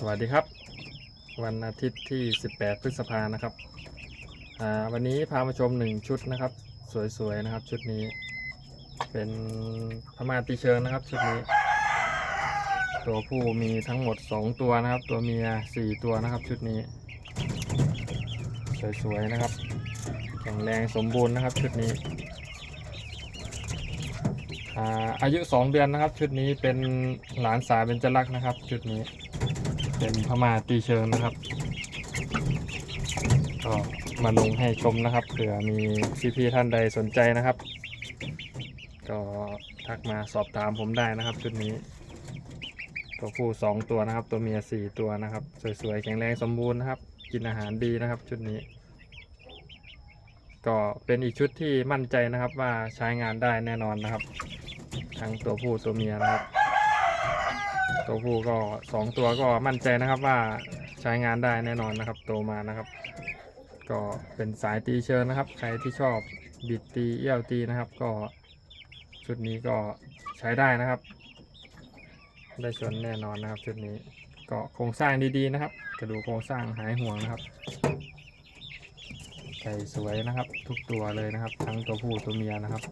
สวัสดีครับ วันอาทิตย์ที่ 18 พฤษภานะครับวันนี้พามาชมหนึ่งชุดนะครับ สวยๆนะครับ ชุดนี้ เป็นพม่าตีเชิงนะครับ ชุดนี้ ตัวผู้มีทั้งหมด 2 ตัวนะครับ ตัวเมีย 4 ตัวนะครับ ชุดนี้ สวยๆนะครับแข็งแรงสมบูรณ์นะครับ ชุดนี้อาอายุ 2 เดือนนะครับ ชุดนี้เป็นหลานสาวเบญจลักนะครับ ชุดนี้ เป็นพม่าตีเชิงนะครับ ก็มาลงให้ชมนะครับเผื่อมีพี่ๆท่านใดสนใจนะครับ ก็ทักมาสอบถามผมได้นะครับชุดนี้ ตัวผู้สองตัวนะครับ ตัวเมียสี่ตัวนะครับ สวยๆแข็งแรงสมบูรณ์นะครับ กินอาหารดีนะครับชุดนี้ ก็เป็นอีกชุดที่มั่นใจนะครับว่าใช้งานได้แน่นอนนะครับ ทั้งตัวผู้ตัวเมียนะครับ ตัวผู้ก็สองตัวก็มั่นใจนะครับว่าใช้งานได้แน่นอนนะครับโตมานะครับ ก็เป็นสายตีเชิญนะครับ ใครที่ชอบบิดตีเอี้ยวตีนะครับ ก็ชุดนี้ก็ใช้ได้นะครับ ได้ชนแน่นอนนะครับชุดนี้ก็โครงสร้างดีๆนะครับ กระดูกโครงสร้างหายห่วงนะครับไก่สวยนะครับ ทุกตัวเลยนะครับ ทั้งตัวผู้ตัวเมียนะครับ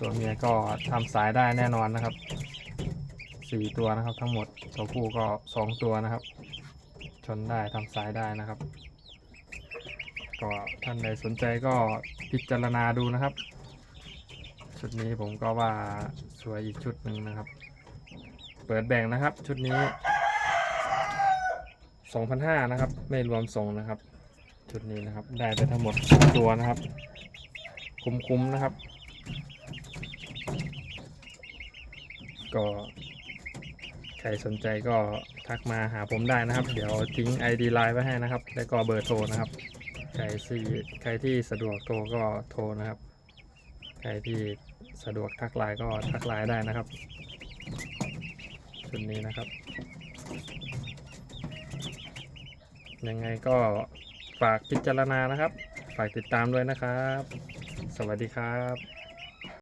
ตัวเมียก็ทำสายได้แน่นอนนะครับ สี่ตัวนะครับ ทั้งหมดตัวผู้ก็สองตัวนะครับ ชนได้ทำสายได้นะครับ ก็ท่านใดสนใจก็พิจารณาดูนะครับ ชุดนี้ผมก็ว่าสวยอีกชุดหนึ่งนะครับ เปิดแบ่งนะครับ ชุดนี้2,500นะครับ ไม่รวมส่งนะครับ ชุดนี้นะครับ ได้ไปทั้งหมดสองตัวนะครับ คุ้มๆนะครับ ก็ รสนใจก็ทักมาหาผมได้นะครับ เดี๋ยวทิ้ง ID ไลน์ไว้ให้นะครับ แล้วก็เบอร์โทรนะครับ ใครที่ใครที่สะดวกโทรก็โทรนะครับ ใครที่สะดวกทักไลน์ก็ทักไลน์ได้นะครับชุดนี้นะครับ ยังไงก็ฝากพิจารณานะครับ ฝากติดตามด้วยนะครับ สวัสดีครับ